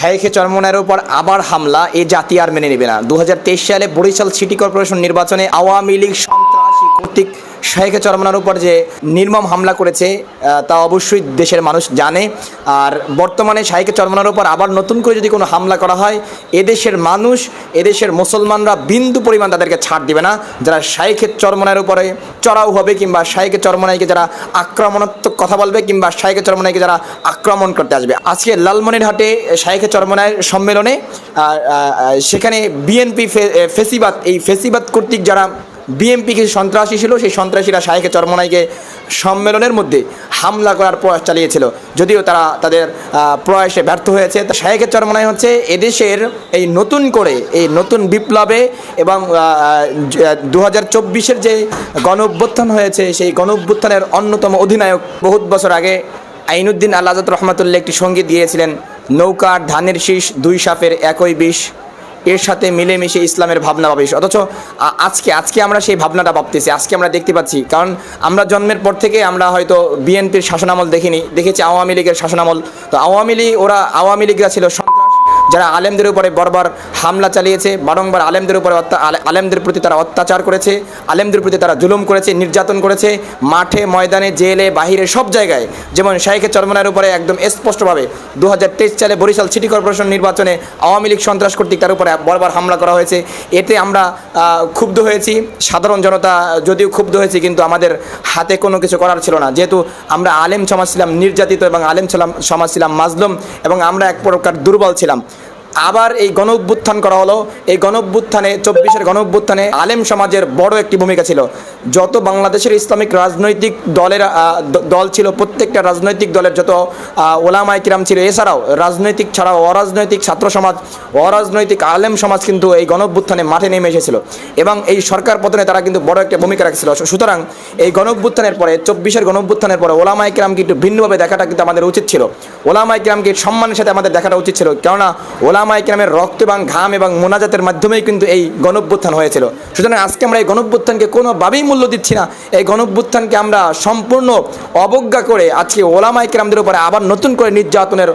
শাইখে চরমনের উপর আবার হামলা, এ জাতি আর মেনে নেবে না। দু হাজার তেইশ সালে বরিশাল সিটি কর্পোরেশন নির্বাচনে আওয়ামী লীগ সন্ত্রাসী কর্তৃক শাইখে চরমনার উপর যে নির্মম হামলা করেছে তা অবশ্যই দেশের মানুষ জানে। আর বর্তমানে শাইখে চরমনার উপর আবার নতুন করে যদি কোনো হামলা করা হয়, এদেশের মানুষ, এদেশের মুসলমানরা বিন্দু পরিমাণ তাদেরকে ছাড় দিবে না। যারা শাইখে চরমনার উপরে চড়াও হবে কিংবা শাইখে চরমনাইকে যারা আক্রমণাত্মক কথা বলবে কিংবা শাইখে চরমনাইকে যারা আক্রমণ করতে আসবে। আজকে লালমনিরহাটে শাইখে চরমনায়ের সম্মেলনে সেখানে বিএনপি ফেসিবাদ, এই ফেসিবাদ কর্তৃক যারা বিএনপি কিছু সন্ত্রাসী ছিল, সেই সন্ত্রাসীরা শাহেকে চরমনাইকে সম্মেলনের মধ্যে হামলা করার প্রয়াস চালিয়েছিল। যদিও তারা তাদের প্রয়াসে ব্যর্থ হয়েছে। তা শাহেকে চরমনাই হচ্ছে এদেশের এই নতুন করে, এই নতুন বিপ্লবে এবং দু হাজার চব্বিশের যে গণ অভ্যুত্থান হয়েছে, সেই গণ অভ্যুত্থানের অন্যতম অধিনায়ক বহুত বছর আগে আইনুদ্দিন আল্লাহ রহমতুল্লাহ একটি সংগীত দিয়েছিলেন, নৌকার ধানের শীষ দুই সাপের একই বিষ। এর সাথে মিলেমিশে ইসলামের ভাবনা ভাবিস। অথচ আজকে আজকে আমরা সেই ভাবনাটা ভাবতেছি, আজকে আমরা দেখতে পাচ্ছি। কারণ আমরা জন্মের পর থেকে আমরা হয়তো বিএনপির শাসনামল দেখিনি, দেখেছি আওয়ামী লীগের শাসনামল। তো আওয়ামী লীগ, ওরা আওয়ামী লীগরা ছিল যারা আলেমদের উপরে বরবার হামলা চালিয়েছে, বারংবার আলেমদের উপরে আলেমদের প্রতি তারা অত্যাচার করেছে, আলেমদের প্রতি তারা জুলুম করেছে, নির্যাতন করেছে, মাঠে, ময়দানে, জেলে, বাহিরে, সব জায়গায়। যেমন শাইখে চরমনার উপরে একদম স্পষ্টভাবে দু হাজার তেইশ সালে বরিশাল সিটি কর্পোরেশন নির্বাচনে আওয়ামী লীগ সন্ত্রাস কর্তৃক তার উপরে বরবার হামলা করা হয়েছে। এতে আমরা ক্ষুব্ধ হয়েছি। সাধারণ জনতা যদিও ক্ষুব্ধ হয়েছি, কিন্তু আমাদের হাতে কোনো কিছু করার ছিল না। যেহেতু আমরা আলেম সমাজ ছিলাম নির্যাতিত এবং আলেম ছিলাম সমাজ ছিলাম মাজলুম এবং আমরা এক প্রকার দুর্বল ছিলাম। আবার এই গণ অভ্যুত্থান করা হলো। এই গণ অভ্যুত্থানে চব্বিশের গণ অভ্যুত্থানে আলেম সমাজের বড় একটি ভূমিকা ছিল। যত বাংলাদেশের ইসলামিক রাজনৈতিক দলের দল ছিল, প্রত্যেকটা রাজনৈতিক দলের যত ওলামাই কিরাম ছিল, এছাড়াও রাজনৈতিক ছাড়াও অরাজনৈতিক ছাত্র সমাজ, অরাজনৈতিক আলেম সমাজ কিন্তু এই গণ অভ্যুত্থানে মাঠে নেমে এসেছিল। এবং এই সরকার পতনে তারা কিন্তু বড় একটা ভূমিকা রাখছিল। সুতরাং এই গণ অভ্যুত্থানের পরে, চব্বিশের গণ অভ্যুত্থানের পরে ওলামাই কিরামকে একটু ভিন্নভাবে দেখাটা কিন্তু আমাদের উচিত ছিল। ওলামাই কিরামকে সম্মানের সাথে আমাদের দেখাটা উচিত ছিল। কেননা ওলামাই কিরামের রক্ত এবং ঘাম এবং মোনাজাতের মাধ্যমেই কিন্তু এই গণঅভ্যুত্থান হয়েছিল। সুতরাং আজকে আমরা এই গণঅভ্যুত্থানকে কোনোভাবেই মূল্য দিচ্ছি না। এই গণঅভ্যুত্থানকে আমরা সম্পূর্ণ অবজ্ঞা করে আজকে ওলামাই কিরামদের উপরে আবার নতুন করে নির্যাতনের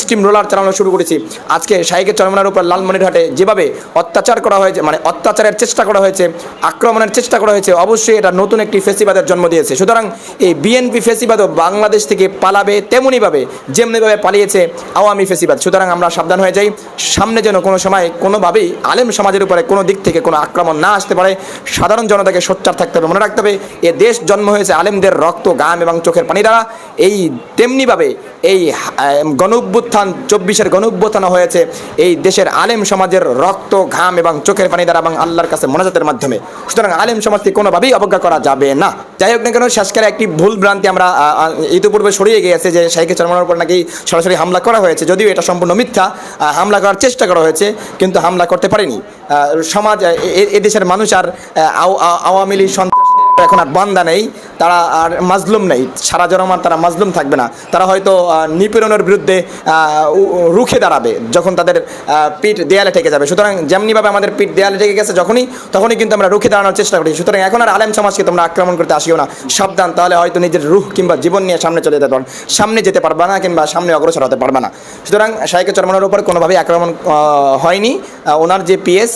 স্টিম রোলার চালানো শুরু করেছি। আজকে শাহিকে চরমনার উপর লালমনিরহাটে যেভাবে অত্যাচার করা হয়েছে মানে অত্যাচারের চেষ্টা করা হয়েছে, আক্রমণের চেষ্টা করা হয়েছে, অবশ্যই এটা নতুন একটি ফেসিবাদের জন্ম দিয়েছে। সুতরাং এই বিএনপি ফেসিবাদও বাংলাদেশ থেকে পালাবে তেমনইভাবে যেমনিভাবে পালিয়েছে আওয়ামী ফেসিবাদ। সুতরাং আমরা সাবধান হয়ে যাই। সামনে যেন কোনো সময় কোনোভাবেই আলেম সমাজের উপরে কোনো দিক থেকে কোনো আক্রমণ না আসতে পারে। সাধারণ জনতাকে সোচ্চার থাকতে হবে, মনে রাখতে হবে, এ দেশ জন্ম হয়েছে আলেমদের রক্ত গাম এবং চোখের পানি দ্বারা। এই তেমনিভাবে এই গণ অভ্যুত্থান চব্বিশের গণ হয়েছে। এই দেশের আলেম সমাজের রক্ত, ঘাম এবং চোখের পানি দ্বারা এবং আল্লাহর কাছে মনোজাতের মাধ্যমে। সুতরাং আলেম সমাজকে কোনোভাবেই অবজ্ঞা করা যাবে না। যাই হোক না কেন, শেষকালে একটি ভুল ভ্রান্তি আমরা ইতিপূর্বে সরিয়ে গিয়েছে যে শাহিকে চরমানোর উপর নাকি সরাসরি হামলা করা হয়েছে। যদিও এটা সম্পূর্ণ মিথ্যা হামলা করার চেষ্টা করা হয়েছে, কিন্তু হামলা করতে পারেনি। সমাজ এদেশের মানুষ আর আও- আও- আওয়ামী লীগ সন্ত্রাসীদের এখন আর বান্দা নেই। তারা আর মাজলুম নেই। সারা জনমান তারা মাজলুম থাকবে না। তারা হয়তো নিপীড়নের বিরুদ্ধে রুখে দাঁড়াবে যখন তাদের পিঠ দেয়ালে ঠেকে যাবে। সুতরাং যেমনিভাবে আমাদের পিঠ দেয়ালে ঠেকে গেছে যখনই, তখনই কিন্তু আমরা রুখে দাঁড়ানোর চেষ্টা করি। সুতরাং এখন আর আলেম সমাজকে তোমরা আক্রমণ করতে আসিও না। সাবধান, তাহলে হয়তো নিজের রুহ কিংবা জীবন নিয়ে সামনে চলে যেতে পারবে সামনে যেতে পারবে না কিংবা সামনে অগ্রসর হতে পারবে না। সুতরাং শাইকে চরমানোর উপর কোনোভাবেই আক্রমণ হয়নি। ওনার যে পিএস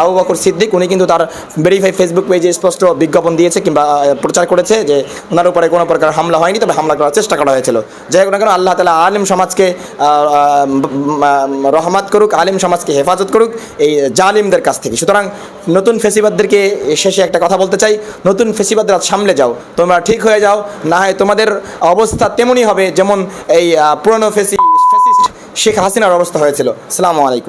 আবু বকর সিদ্দিক, উনি কিন্তু তার ভেরিফাই ফেসবুক পেজে স্পষ্ট বিজ্ঞাপন দিয়েছে কিংবা প্রচার করেছে। যে ওনার উপরে কোনো প্রকার হামলা হয়নি তবে হামলা করার চেষ্টা করা হয়েছিল। যাই হোক না কেন আল্লাহ তালা আলিম সমাজকে আহ, করুক আলিম সমাজকে হেফাজত করুক এই জালিমদের কাছ থেকে। সুতরাং নতুন ফেসিবাদদেরকে শেষে একটা কথা বলতে চাই নতুন ফেসিবাদরা সামলে যাও তোমরা ঠিক হয়ে যাও না হয় তোমাদের অবস্থা তেমনই হবে যেমন এই পুরনো ফেসি ফেসিস্ট শেখ হাসিনার অবস্থা হয়েছিল। সালামু আলাইকুম।